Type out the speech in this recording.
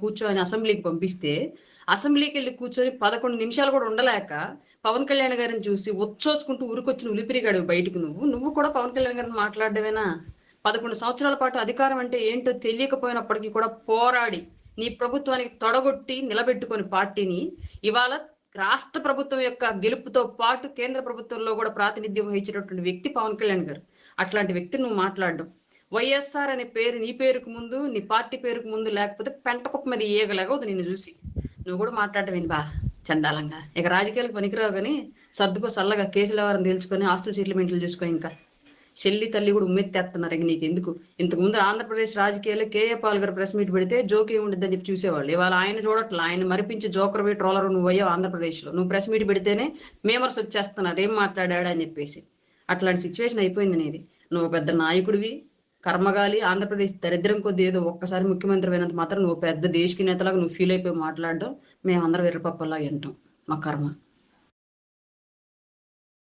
కూర్చొని అసెంబ్లీకి పంపిస్తే అసెంబ్లీకి వెళ్ళి కూర్చొని పదకొండు నిమిషాలు కూడా ఉండలేక పవన్ కళ్యాణ్ గారిని చూసి వచ్చోసుకుంటూ ఊరికొచ్చిన ఉలిపిరిగాడు బయటకు నువ్వు. నువ్వు కూడా పవన్ కళ్యాణ్ గారిని మాట్లాడడమేనా? పదకొండు సంవత్సరాల పాటు అధికారం అంటే ఏంటో తెలియకపోయినప్పటికీ కూడా పోరాడి నీ ప్రభుత్వానికి తొడగొట్టి నిలబెట్టుకొని పార్టీని ఇవాళ రాష్ట్ర ప్రభుత్వం యొక్క గెలుపుతో పాటు కేంద్ర ప్రభుత్వంలో కూడా ప్రాతినిధ్యం వహించినటువంటి వ్యక్తి పవన్ కళ్యాణ్ గారు. అట్లాంటి వ్యక్తిని నువ్వు మాట్లాడడం. వైఎస్ఆర్ అనే పేరు నీ పేరుకు ముందు నీ పార్టీ పేరుకు ముందు లేకపోతే పెంటకుప్ప మీద ఏగలేగదు నిన్ను చూసి. నువ్వు కూడా మాట్లాడటం బా చండాలంగా? ఇక రాజకీయాలకు పనికిరావు కానీ సర్దుకో సల్లగా కేసులవారం ఎవరిని తెలుసుకొని ఆస్తుల సెటిల్మెంట్లు చూసుకో ఇంకా. చెల్లి తల్లి కూడా ఉమ్మెత్తేస్తున్నారు ఇక నీకు ఎందుకు? ఇంతకుముందు ఆంధ్రప్రదేశ్ రాజకీయాల్లో కేఏ పాల్ గారు ప్రెస్ మీట్ పెడితే జోక్ ఏముండిద్దని చెప్పి చూసేవాళ్ళు. ఇవాళ ఆయన చూడట్లే ఆయన మరిపించి జోకర్ పోయి ట్రోలర్ నువ్వు అయ్యావు ఆంధ్రప్రదేశ్లో. నువ్వు ప్రెస్ మీట్ పెడితేనే మేమర్స్ వచ్చేస్తున్నారు ఏం మాట్లాడాడు అని చెప్పేసి. అట్లాంటి సిచ్యువేషన్ అయిపోయింది నీది. నువ్వు పెద్ద నాయకుడివి కర్మగాలి ఆంధ్రప్రదేశ్ దరిద్రం కొద్ది ఏదో ఒక్కసారి ముఖ్యమంత్రి అయినంత మాత్రం నువ్వు పెద్ద దేశకి నేతలాగా నువ్వు ఫీల్ అయిపోయి మాట్లాడడం మేమందరం వెర్రపప్పలాగా వింటాం. మా కర్మ.